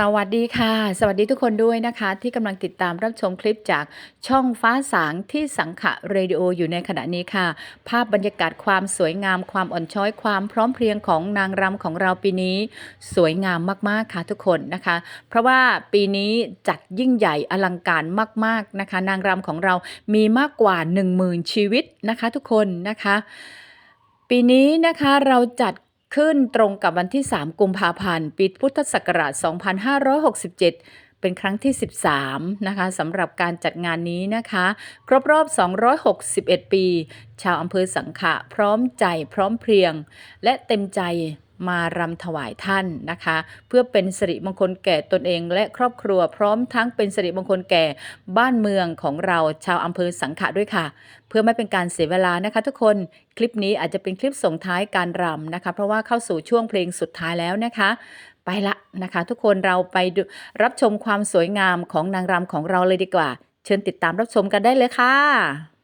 สวัสดีค่ะ สวัสดีทุกคนด้วยนะคะ ที่กำลังติดตามรับชมคลิปจากช่องฟ้าสางที่สังขะเรดิโออยู่ในขณะนี้ค่ะ ภาพบรรยากาศความสวยงามความอ่อนช้อยความพร้อมเพรียงของนางรำของเราปีนี้ สวยงามมากๆค่ะทุกคนนะคะ เพราะว่าปีนี้จัดยิ่งใหญ่อลังการมากๆนะคะ นางรำของเรามีมากกว่า 10,000 ชีวิตนะคะ ทุกคนนะคะปีนี้นะคะเราจัด ขึ้นตรงกับวันที่ 3 กุมภาพันธ์ปีพุทธศักราช 2567 เป็นครั้งที่ 13 นะคะสำหรับการจัดงานนี้นะคะ ครบรอบ 261 ปี ชาวอำเภอสังขะ พร้อมใจพร้อมเพรียง และเต็มใจ มารำถวายท่านนะคะ เพื่อเป็นสิริมงคลแก่ตนเองและครอบครัวพร้อมทั้งเป็นสิริมงคลแก่บ้านเมืองของเราชาวอำเภอสังขะด้วยค่ะ เพื่อไม่เป็นการเสียเวลานะคะ ทุกคนคลิปนี้อาจจะเป็นคลิปส่งท้ายการรำนะคะ เพราะว่าเข้าสู่ช่วงเพลงสุดท้ายแล้วนะคะ ไปละนะคะ ทุกคนเราไปรับชมความสวยงามของนางรำของเราเลยดีกว่า เชิญติดตามรับชมกันได้เลยค่ะ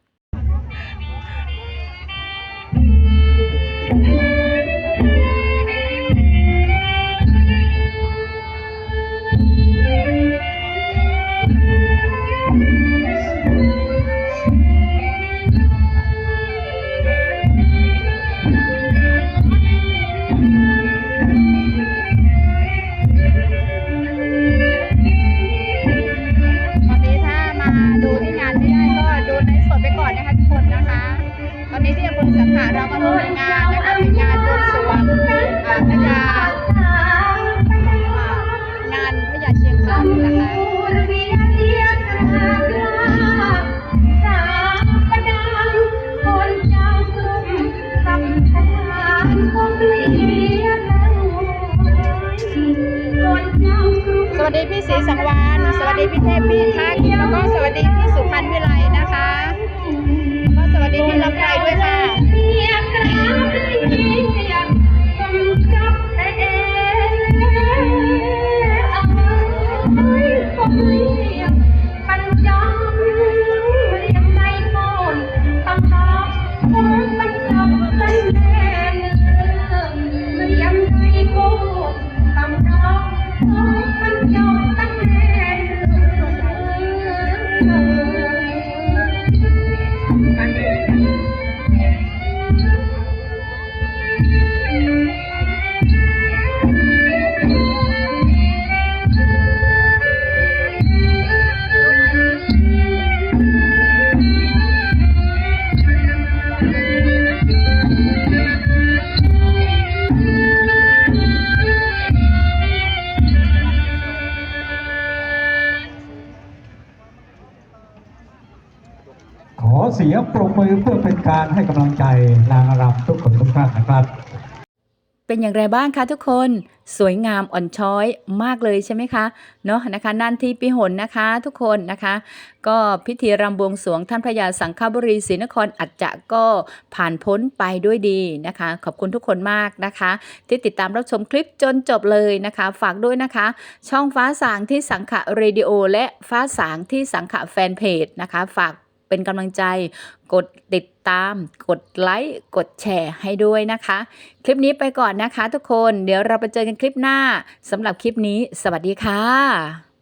นะคะสวัสดีพี่ศรีสังวานสวัสดีพี่เทพพี่ทักแล้วก็สวัสดีพี่สุพรรณวิไลนะคะ แล้วก็สวัสดีพี่ลำไย ขอเสียงปรบมือเพื่อเป็นการให้กำลังใจนางรำทุกคนทุกท่านนะครับ เป็นอย่างไรบ้างคะทุกคนสวยงามอ่อนช้อยมากเลยใช่ไหมคะเนาะนะคะนันทีปีหนนะคะทุกคนนะคะ ก็พิธีรำบวงสรวงท่านพระยาสังฆบุรีศรีนครอัจจะก็ผ่านพ้นไปด้วยดีนะคะ ขอบคุณทุกคนมากนะคะ ที่ติดตามรับชมคลิปจนจบเลยนะคะ ฝากด้วยนะคะ ช่องฟ้าสางที่สังขะเรดิโอและฟ้าสางที่สังขะแฟนเพจนะคะ ฝาก เป็นกำลังใจ กดติดตาม กดไลค์ กดแชร์ให้ด้วยนะคะ คลิปนี้ไปก่อนนะคะทุกคน เดี๋ยวเราไปเจอกันคลิปหน้าสำหรับคลิปนี้ สวัสดีค่ะ